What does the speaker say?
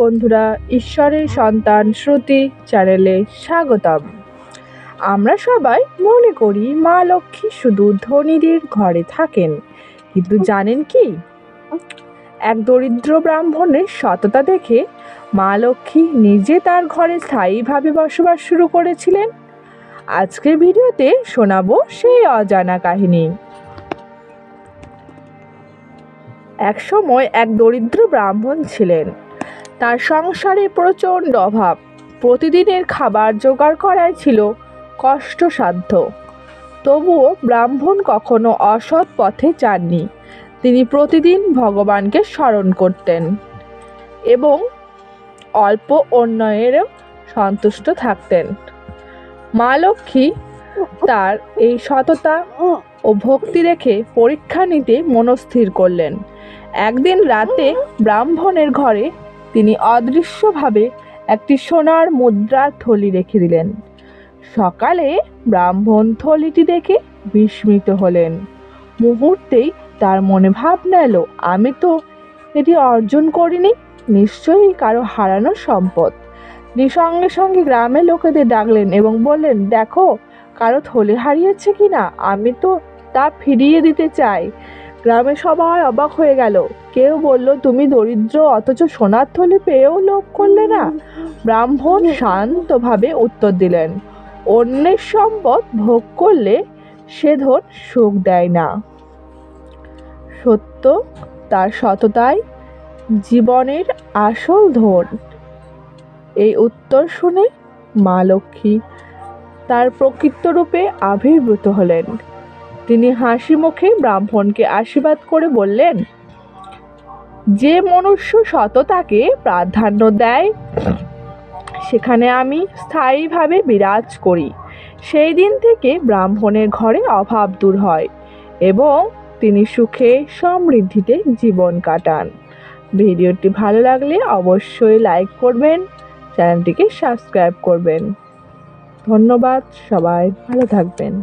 বন্ধুরা, ঈশ্বরের সন্তান শ্রুতি চ্যানেলে স্বাগতম। আমরা সবাই মনে করি মা লক্ষ্মী শুধু ধনীদের ঘরে থাকেন, কিন্তু জানেন কি? এক দরিদ্র ব্রাহ্মণের সততা দেখে মা লক্ষ্মী নিজে তার ঘরে স্থায়ীভাবে বসবাস শুরু করেছিলেন। আজকের ভিডিওতে শোনাবো সেই অজানা কাহিনী। এক সময় এক দরিদ্র ব্রাহ্মণ ছিলেন। তার সংসারে প্রচণ্ড অভাব। প্রতিদিনের খাবার জোগাড় করাই ছিল কষ্টসাধ্য। তবুও ব্রাহ্মণ কখনো অসৎ পথে যাননি। তিনি প্রতিদিন ভগবানকে স্মরণ করতেন এবং অল্প অন্যয়েরও সন্তুষ্ট থাকতেন। মা লক্ষ্মী তার এই সততা ও ভক্তি রেখে পরীক্ষা নিতে মনস্থির করলেন। একদিন রাতে ব্রাহ্মণের ঘরে তিনি অদৃশ্যভাবে একটি সোনার মুদ্রার থলি রেখে দিলেন। সকালে ব্রাহ্মণ থলিটি দেখে বিস্মিত হলেন। মুহূর্তেই তার মনে ভাবনা এলো, আমি তো এটি অর্জন করিনি, নিশ্চয়ই কারও হারানো সম্পদ। তিনি সঙ্গে সঙ্গে গ্রামের লোকেদের ডাকলেন এবং বললেন, দেখো, কারও থলি হারিয়েছে কি না আমি তো তা ফিরিয়ে দিতে চাই। গ্রামে সবাই অবাক হয়ে গেল। কেউ বলল, তুমি দরিদ্র, অথচ সোনার থলি পেয়েও লোভ করলে না? ব্রাহ্মণ শান্তভাবে উত্তর দিলেন, অন্যের সম্পদ ভোগ করলে সে ধন সুখ দেয় না। সত্য, তার সততাই জীবনের আসল ধন। এই উত্তর শুনে মা লক্ষ্মী তার প্রকৃত রূপে আবির্ভূত হলেন। তিনি হাসি মুখে ব্রাহ্মণকে আশীর্বাদ করে বললেন, যে মনুষ্য সততাকে প্রাধান্য দেয়, সেখানে আমি স্থায়ীভাবে বিরাজ করি। সেই দিন থেকে ব্রাহ্মণের ঘরে অভাব দূর হয় এবং তিনি সুখে সমৃদ্ধিতে জীবন কাটান। ভিডিওটি ভালো লাগলে অবশ্যই লাইক করবেন, চ্যানেলটিকে সাবস্ক্রাইব করবেন। ধন্যবাদ সবাই, ভালো থাকবেন।